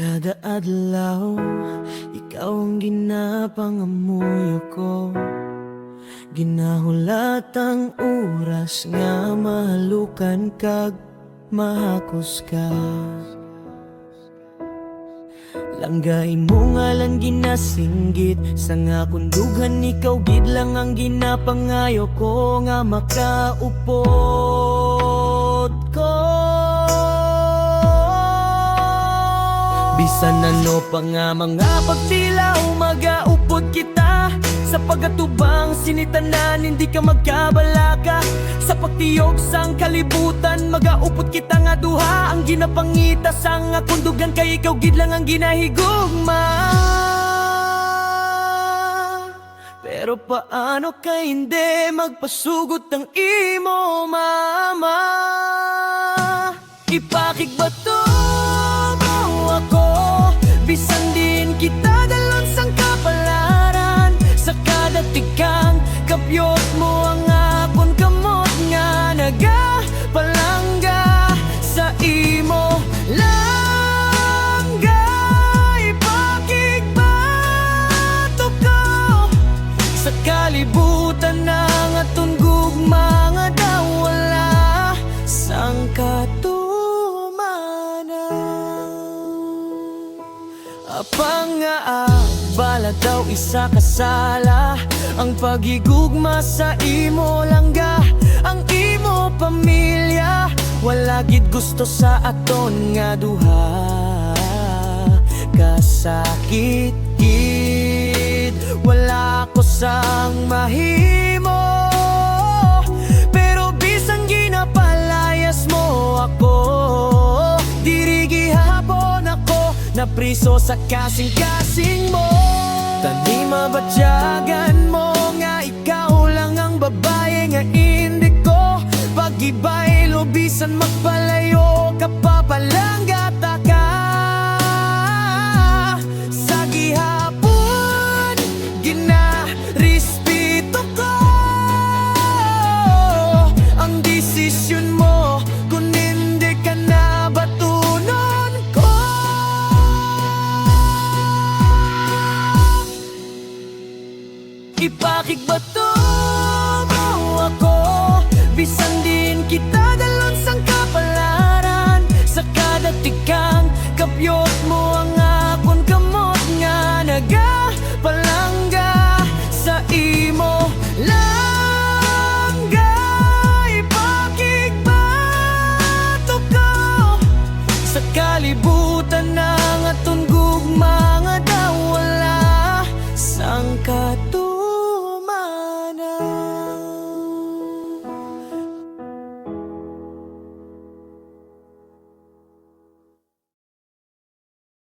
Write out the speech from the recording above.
Kada adlaw, ikaw ang ginapangamuyo ko. Ginahulat ang oras nga mahalukan kag mahakos ka Langgay mo nga lang ginasinggit Sa nga kundugan ikaw gid lang ang ginapangayo ko Nga makaupod Bisan ano pa nga mga pagtilaw Magaupod kita. Sa pagatubang sinitanan Hindi ka magkabalaka. Sa pagtiyog sang kalibutan Magaupod kita nga duha. Ang ginapangita sa nga kundugan Kay ikaw gid lang ang ginahigugma. Pero paano ka hindi magpasugot ng imo, katumanan Apang nga bala daw isa kasala Ang pagigugma sa imo langga. Ang imo pamilya. Wala gid gusto sa aton nga duha. Kasakit gid Wala ko sang mahimo ako Napriso sa kasing-kasing mo. Tanima batyagan mo Ipakig